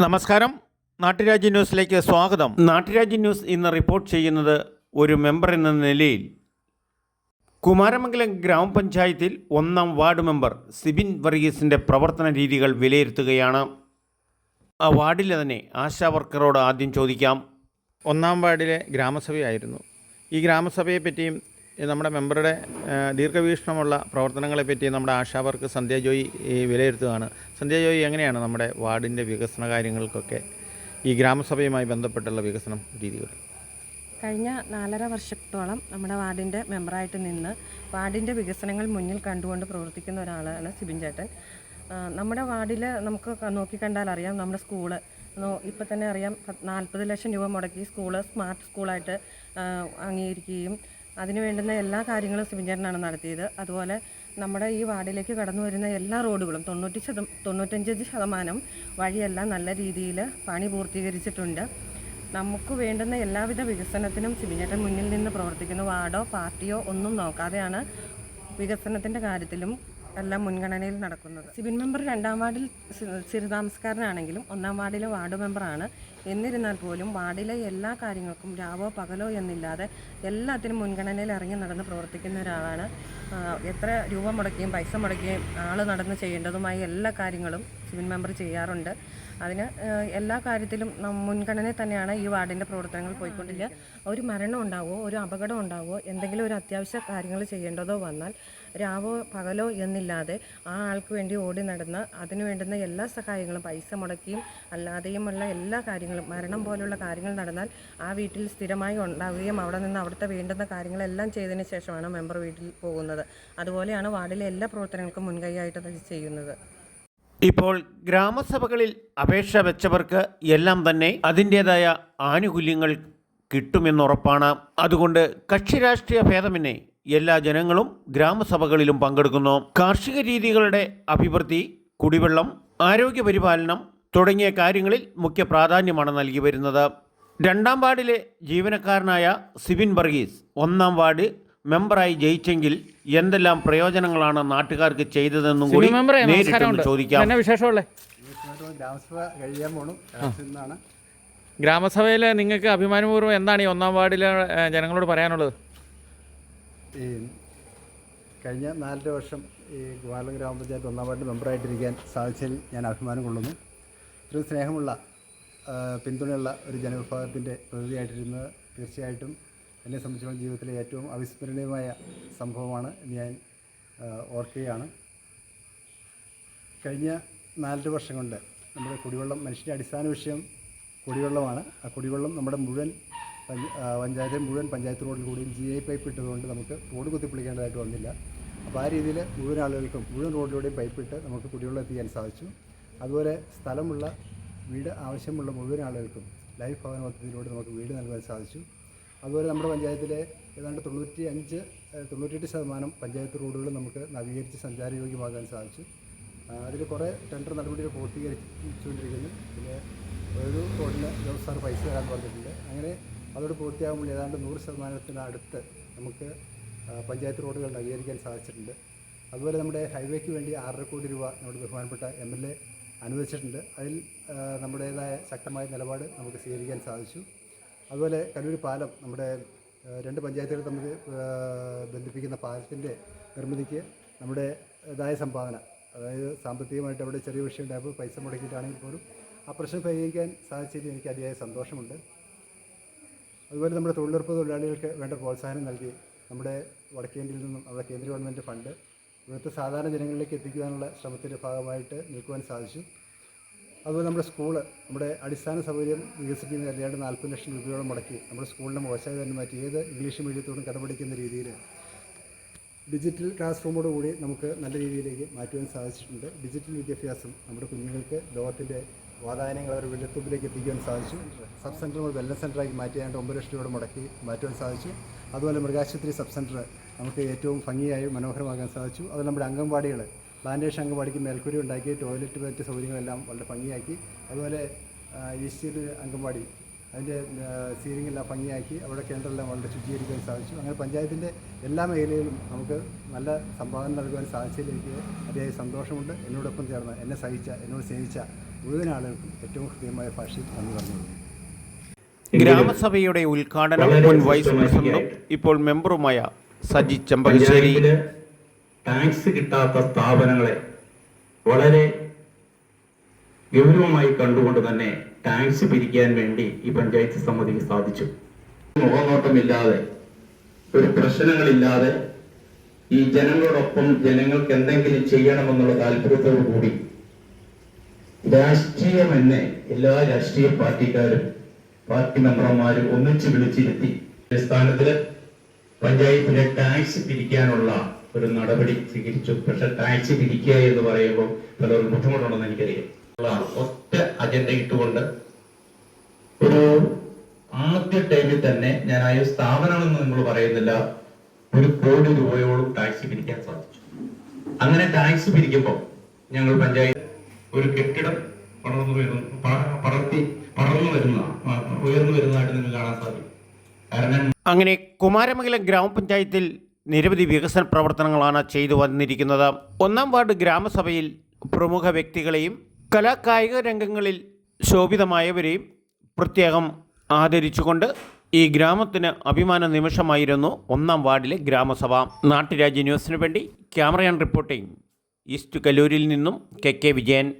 നമസ്കാരം. നാട്ടുരാജ്യ ന്യൂസിലേക്ക് സ്വാഗതം. നാട്ടുരാജ്യ ന്യൂസ് ഇന്ന് റിപ്പോർട്ട് ചെയ്യുന്നത് ഒരു മെമ്പർ എന്ന നിലയിൽ. കുമാരമംഗലം ഗ്രാമപഞ്ചായത്തിൽ ഒന്നാം വാർഡ് മെമ്പർ സിബിൻ വർഗീസിന്റെ പ്രവർത്തന രീതികൾ വിലയിരുത്തുകയാണ്. ആ വാർഡിലെ തന്നെ ആശാ വർക്കറോട് ആദ്യം ചോദിക്കാം. ഒന്നാം വാർഡിലെ ഗ്രാമസഭയായിരുന്നു. ഈ ഗ്രാമസഭയെ പറ്റിയും ഈ നമ്മുടെ മെമ്പറുടെ ദീർഘവീക്ഷണമുള്ള പ്രവർത്തനങ്ങളെപ്പറ്റി നമ്മുടെ ആശാ വർക്ക് സന്ധ്യ ജോയി വിലയിരുത്തുകയാണ്. സന്ധ്യ ജോയി എങ്ങനെയാണ് നമ്മുടെ വാർഡിന്റെ വികസന കാര്യങ്ങൾക്കൊക്കെ ഈ ഗ്രാമസഭയുമായി ബന്ധപ്പെട്ടുള്ള വികസനം രീതികൾ? കഴിഞ്ഞ നാലര വർഷത്തോളം നമ്മുടെ വാർഡിന്റെ മെമ്പറായിട്ട് നിന്ന് വാർഡിന്റെ വികസനങ്ങൾ മുന്നിൽ കണ്ടുകൊണ്ട് പ്രവർത്തിക്കുന്ന ഒരാളാണ് സിബിൻ ചേട്ടൻ. നമ്മുടെ വാർഡിൽ നമുക്ക് നോക്കിക്കണ്ടാൽ അറിയാം നമ്മുടെ സ്കൂൾ. ഇപ്പം തന്നെ അറിയാം നാൽപ്പത് ലക്ഷം രൂപ മുടക്കി സ്കൂൾ സ്മാർട്ട് സ്കൂളായിട്ട് അംഗീകരിക്കുകയും അതിന് വേണ്ടുന്ന എല്ലാ കാര്യങ്ങളും സിബിൻ നടത്തിയത്. അതുപോലെ നമ്മുടെ ഈ വാർഡിലേക്ക് കടന്നു വരുന്ന എല്ലാ റോഡുകളും തൊണ്ണൂറ്റി ശതം തൊണ്ണൂറ്റഞ്ച് ശതമാനം വഴിയെല്ലാം നല്ല രീതിയിൽ പണി പൂർത്തീകരിച്ചിട്ടുണ്ട്. നമുക്ക് വേണ്ടുന്ന എല്ലാവിധ വികസനത്തിനും സിബിനേട്ടൻ മുന്നിൽ നിന്ന് പ്രവർത്തിക്കുന്ന വാർഡോ പാർട്ടിയോ ഒന്നും നോക്കാതെയാണ് വികസനത്തിന്റെ കാര്യത്തിലും എല്ലാം മുൻഗണനയിൽ നടക്കുന്നത്. സിബിൻ മെമ്പർ രണ്ടാം വാർഡിൽ സ്ഥിരതാമസക്കാരനാണെങ്കിലും ഒന്നാം വാർഡിലെ വാർഡ് മെമ്പറാണ്. എന്നിരുന്നാൽ പോലും വാർഡിലെ എല്ലാ കാര്യങ്ങൾക്കും രാവോ പകലോ എന്നില്ലാതെ എല്ലാത്തിനും മുൻഗണനയിൽ ഇറങ്ങി നടന്ന് പ്രവർത്തിക്കുന്ന ഒരാളാണ്. എത്ര രൂപ മുടക്കിയും പൈസ മുടക്കിയും ആൾ നടന്ന് ചെയ്യേണ്ടതുമായ എല്ലാ കാര്യങ്ങളും സിവിൽ മെമ്പർ ചെയ്യാറുണ്ട്. അതിന് എല്ലാ കാര്യത്തിലും മുൻഗണന തന്നെയാണ് ഈ വാർഡിന്റെ പ്രവർത്തനങ്ങൾ പോയിക്കൊണ്ടില്ല ഒരു മരണം ഉണ്ടാവുമോ? ഒരു അപകടം ഉണ്ടാവുമോ? എന്തെങ്കിലും ഒരു അത്യാവശ്യ കാര്യങ്ങൾ ചെയ്യേണ്ടതോ വന്നാൽ രാവോ പകലോ എന്നില്ലാതെ ആ ആൾക്ക് വേണ്ടി ഓടി നടന്ന് അതിനു വേണ്ടുന്ന എല്ലാ സഹായങ്ങളും പൈസ മുടക്കിയും അല്ലാതെയുമുള്ള എല്ലാ കാര്യങ്ങളും മരണം പോലുള്ള കാര്യങ്ങൾ നടന്നാൽ ആ വീട്ടിൽ സ്ഥിരമായി ഉണ്ടാവുകയും അവിടെ നിന്ന് അവിടുത്തെ വേണ്ടുന്ന കാര്യങ്ങളെല്ലാം ചെയ്തതിന് ശേഷമാണ് മെമ്പർ വീട്ടിൽ പോകുന്നത്. അതുപോലെയാണ് വാർഡിലെ എല്ലാ പ്രവർത്തനങ്ങൾക്കും മുൻകൈയായിട്ട് ചെയ്യുന്നത്. ഇപ്പോൾ ഗ്രാമസഭകളിൽ അപേക്ഷ വെച്ചവർക്ക് എല്ലാം തന്നെ അതിന്റേതായ ആനുകൂല്യങ്ങൾ കിട്ടുമെന്നുറപ്പാണ് അതുകൊണ്ട് കക്ഷി രാഷ്ട്രീയ ഭേദമെന്നെ എല്ലാ ജനങ്ങളും ഗ്രാമസഭകളിലും പങ്കെടുക്കുന്നു. കാർഷിക രീതികളുടെ അഭിവൃദ്ധി കുടിവെള്ളം ആരോഗ്യ പരിപാലനം തുടങ്ങിയ കാര്യങ്ങളിൽ മുഖ്യ പ്രാധാന്യമാണ് നൽകി വരുന്നത്. രണ്ടാം വാർഡിലെ ജീവനക്കാരനായ സിബിൻ വർഗീസ് ഒന്നാം വാർഡ് മെമ്പറായി ജയിച്ചെങ്കിൽ എന്തെല്ലാം പ്രയോജനങ്ങളാണ് നാട്ടുകാർക്ക് ചെയ്തതെന്നും കൂടി നേരിട്ടൊന്ന് ചോദിക്കാം. വിശേഷമുള്ളേ? ഗ്രാമസഭ കഴിയാൻ പോണു. എന്നാണ് ഗ്രാമസഭയിൽ നിങ്ങൾക്ക് അഭിമാനപൂർവം എന്താണ് ഈ ഒന്നാം വാർഡിലെ ജനങ്ങളോട് പറയാനുള്ളത്? ഈ കഴിഞ്ഞ നാലര വർഷം ഈ ഗോപാലം ഗ്രാമപഞ്ചായത്ത് ഒന്നാം വാർഡ് മെമ്പറായിട്ടിരിക്കാൻ സാധിച്ചതിൽ ഞാൻ അഭിമാനം കൊള്ളുന്നു. ഇത്രയും സ്നേഹമുള്ള പിന്തുണയുള്ള ഒരു ജനവിഭാഗത്തിന്റെ പ്രതിനിധിയായിട്ടിരുന്നത് തീർച്ചയായിട്ടും എന്നെ സംബന്ധിച്ചിടത്തോളം ജീവിതത്തിലെ ഏറ്റവും അവിസ്മരണീയമായ സംഭവമാണ് ഞാൻ ഓർക്കുകയാണ്. കഴിഞ്ഞ നാലര വർഷം കൊണ്ട് നമ്മുടെ കുടിവെള്ളം മനുഷ്യന്റെ അടിസ്ഥാന വിഷയം കുടിവെള്ളമാണ്. ആ കുടിവെള്ളം നമ്മുടെ മുഴുവൻ പഞ്ചായത്ത് മുഴുവൻ പഞ്ചായത്ത് റോഡിൽ കൂടിയും ജി ഐ പൈപ്പ് ഇട്ടതുകൊണ്ട് നമുക്ക് റോഡ് കുത്തിപ്പിടിക്കേണ്ടതായിട്ട് വന്നില്ല. അപ്പോൾ ആ രീതിയിൽ മുഴുവൻ ആളുകൾക്കും മുഴുവൻ റോഡിലൂടെയും പൈപ്പ് ഇട്ട് നമുക്ക് കുടിവെള്ളം എത്തിക്കാൻ സാധിച്ചു. അതുപോലെ സ്ഥലമുള്ള വീട് ആവശ്യമുള്ള മുഴുവൻ ആളുകൾക്കും ലൈഫ് ഭവന പദ്ധതിയിലൂടെ നമുക്ക് വീട് നൽകാൻ സാധിച്ചു. അതുപോലെ നമ്മുടെ പഞ്ചായത്തിലെ ഏതാണ്ട് തൊണ്ണൂറ്റി അഞ്ച് തൊണ്ണൂറ്റെട്ട് ശതമാനം പഞ്ചായത്ത് റോഡുകൾ നമുക്ക് നവീകരിച്ച് സഞ്ചാരയോഗ്യമാകാൻ സാധിച്ചു. അതിൽ കുറേ ടെൻഡർ നടപടികൾ പൂർത്തീകരിച്ചുകൊണ്ടിരിക്കുന്നു. പിന്നെ ഒരു റോഡിന് ദിവസം പൈസ തരാൻ പറഞ്ഞിട്ടുണ്ട്. അങ്ങനെ അതോട് പൂർത്തിയാകുമ്പോൾ ഏതാണ്ട് നൂറ് ശതമാനത്തിനടുത്ത് നമുക്ക് പഞ്ചായത്ത് റോഡുകൾ നവീകരിക്കാൻ സാധിച്ചിട്ടുണ്ട്. അതുപോലെ നമ്മുടെ ഹൈവേക്ക് വേണ്ടി ആറര കോടി രൂപ നമ്മുടെ ബഹുമാനപ്പെട്ട എം എൽ എ അനുവദിച്ചിട്ടുണ്ട്. അതിൽ നമ്മുടേതായ ശക്തമായ നിലപാട് നമുക്ക് സ്വീകരിക്കാൻ സാധിച്ചു. അതുപോലെ കല്ലൂരി പാലം നമ്മുടെ രണ്ട് പഞ്ചായത്തുകൾ തമ്മിൽ ബന്ധിപ്പിക്കുന്ന പാലത്തിന്റെ നിർമ്മിതിക്ക് നമ്മുടെ ഇതായ സംഭാവന അതായത് സാമ്പത്തികമായിട്ട് അവിടെ ചെറിയ വിഷയം ഉണ്ടായപ്പോൾ പൈസ മുടക്കിയിട്ടാണെങ്കിൽ പോലും ആ പ്രശ്നം പരിഹരിക്കാൻ സാധിച്ചതിൽ എനിക്ക് അതിയായ സന്തോഷമുണ്ട്. അതുപോലെ നമ്മുടെ തൊഴിലുറപ്പ് തൊഴിലാളികൾക്ക് വേണ്ട പ്രോത്സാഹനം നൽകി നമ്മുടെ വടക്കേന്ത്യയിൽ നിന്നും നമ്മുടെ കേന്ദ്ര ഗവൺമെന്റ് ഫണ്ട് ഇവിടുത്തെ സാധാരണ ജനങ്ങളിലേക്ക് എത്തിക്കുവാനുള്ള ശ്രമത്തിന്റെ ഭാഗമായിട്ട് നിൽക്കുവാൻ സാധിച്ചു. അതുപോലെ നമ്മുടെ സ്കൂൾ നമ്മുടെ അടിസ്ഥാന സൗകര്യം വികസിപ്പിക്കുന്ന ഏതാണ്ട് നാൽപ്പത് ലക്ഷം രൂപയോളം മുടക്കി നമ്മുടെ സ്കൂളിന്റെ മോശമായി തന്നെ മാറ്റി ഏത് ഇംഗ്ലീഷ് മീഡിയത്തോടും കടപിടിക്കുന്ന രീതിയിൽ ഡിജിറ്റൽ ക്ലാസ് റൂമോട് കൂടി നമുക്ക് നല്ല രീതിയിലേക്ക് മാറ്റുവാൻ സാധിച്ചിട്ടുണ്ട്. ഡിജിറ്റൽ വിദ്യാഭ്യാസം നമ്മുടെ കുഞ്ഞുങ്ങൾക്ക് ലോകത്തിന്റെ വാതായനങ്ങൾ അവർ വെള്ളത്തുമ്പിലേക്ക് എത്തിക്കുവാൻ സാധിച്ചു. സബ് സെന്റർ നമ്മൾ വെൽനസ് സെന്ററാക്കി മാറ്റിയാണ്ട് ഒമ്പത് ലക്ഷം രൂപ മുടക്കി മാറ്റുവാൻ സാധിച്ചു. അതുപോലെ മൃഗാശുപത്രി സബ് സെന്റർ നമുക്ക് ഏറ്റവും ഭംഗിയായി മനോഹരമാക്കാൻ സാധിച്ചു. അത് നമ്മുടെ അംഗൻവാടികൾ പ്ലാന്റേഷൻ അംഗൻവാടിക്ക് മേൽക്കൂരി ഉണ്ടാക്കി ടോയ്ലറ്റ് മറ്റ് സൗകര്യങ്ങളെല്ലാം വളരെ ഭംഗിയാക്കി. അതുപോലെ ഈസ്റ്റ് അംഗൻവാടി അതിന്റെ സീലിംഗ് എല്ലാം ഭംഗിയാക്കി. അവിടെ കേന്ദ്രമെല്ലാം വളരെ ശുചീകരിക്കാൻ സാധിച്ചു. അങ്ങനെ പഞ്ചായത്തിന്റെ എല്ലാ മേഖലയിലും നമുക്ക് നല്ല സംഭാവന നൽകുവാൻ സാധിച്ചതിൽ എനിക്ക് അതിയായ സന്തോഷമുണ്ട്. എന്നോടൊപ്പം ചേർന്ന് എന്നെ സഹിച്ച എന്നോട് സ്നേഹിച്ച മുഴുവൻ ആളുകൾക്കും ഏറ്റവും ഹൃദ്യമായ ഭാഷയിൽ നന്ദി പറഞ്ഞു ഗ്രാമസഭയുടെ ഉദ്ഘാടനം മുൻ വൈസ് പ്രസിഡന്റും ഇപ്പോൾ മെമ്പറുമായ സജി ചെമ്പകശ്ശേരി ടാക്സ് കിട്ടാത്ത സ്ഥാപനങ്ങളെ വളരെ ഗൗരവമായി കണ്ടുകൊണ്ട് തന്നെ ടാക്സ് പിരിക്കാൻ വേണ്ടി ഈ പഞ്ചായത്ത് സമിതിക്ക് സാധിച്ചു. മുഖനോട്ടമില്ലാതെ ഒരു പ്രശ്നങ്ങളില്ലാതെ ഈ ജനങ്ങളോടൊപ്പം ജനങ്ങൾക്ക് എന്തെങ്കിലും ചെയ്യണമെന്നുള്ള താല്പര്യത്തോടു കൂടി രാഷ്ട്രീയം എന്നെ എല്ലാ രാഷ്ട്രീയ പാർട്ടിക്കാരും പാർട്ടി മെമ്പർമാരും ഒന്നിച്ച് വിളിച്ചിരുത്തി അടിസ്ഥാനത്തിൽ പഞ്ചായത്തിലെ ടാക്സ് പിരിക്കാനുള്ള ഒരു നടപടി സ്വീകരിച്ചു. പക്ഷെ ടാക്സ് പിരിക്കുക എന്ന് പറയുമ്പോൾ പലർക്കും ബുദ്ധിമുട്ടുണ്ടെന്ന് എനിക്കറിയാം. ഒറ്റ അജണ്ട ഇട്ടുകൊണ്ട് ഒരു ആദ്യ ടൈമിൽ തന്നെ ഞാൻ ആ സ്ഥാപനമെന്ന് നിങ്ങൾ പറയുന്നില്ല. ഒരു കോടി രൂപയോളം ടാക്സ് പിരിക്കാൻ സാധിച്ചു. അങ്ങനെ ടാക്സ് പിരിക്കുമ്പോൾ ഞങ്ങൾ പഞ്ചായത്ത് ഒരു കെട്ടിടം പടർന്നു വരുന്ന പടർത്തി പടർന്നു വരുന്ന ഉയർന്നു വരുന്നതായിട്ട് നിങ്ങൾ കാണാൻ സാധിക്കും. കാരണം അങ്ങനെ കുമാരമംഗലം ഗ്രാമപഞ്ചായത്തിൽ നിരവധി വികസന പ്രവർത്തനങ്ങളാണ് ചെയ്തു വന്നിരിക്കുന്നത്. ഒന്നാം വാർഡ് ഗ്രാമസഭയിൽ പ്രമുഖ വ്യക്തികളെയും കലാകായിക രംഗങ്ങളിൽ ശോഭിതമായവരെയും പ്രത്യേകം ആദരിച്ചുകൊണ്ട് ഈ ഗ്രാമത്തിന് അഭിമാന നിമിഷമായിരുന്നു ഒന്നാം വാർഡിലെ ഗ്രാമസഭ. നാട്ടുരാജ്യ ന്യൂസിനു വേണ്ടി ക്യാമറയാൻ റിപ്പോർട്ടിംഗ്. ഈസ്റ്റ് കല്ലൂരിൽ നിന്നും കെ കെ വിജയൻ.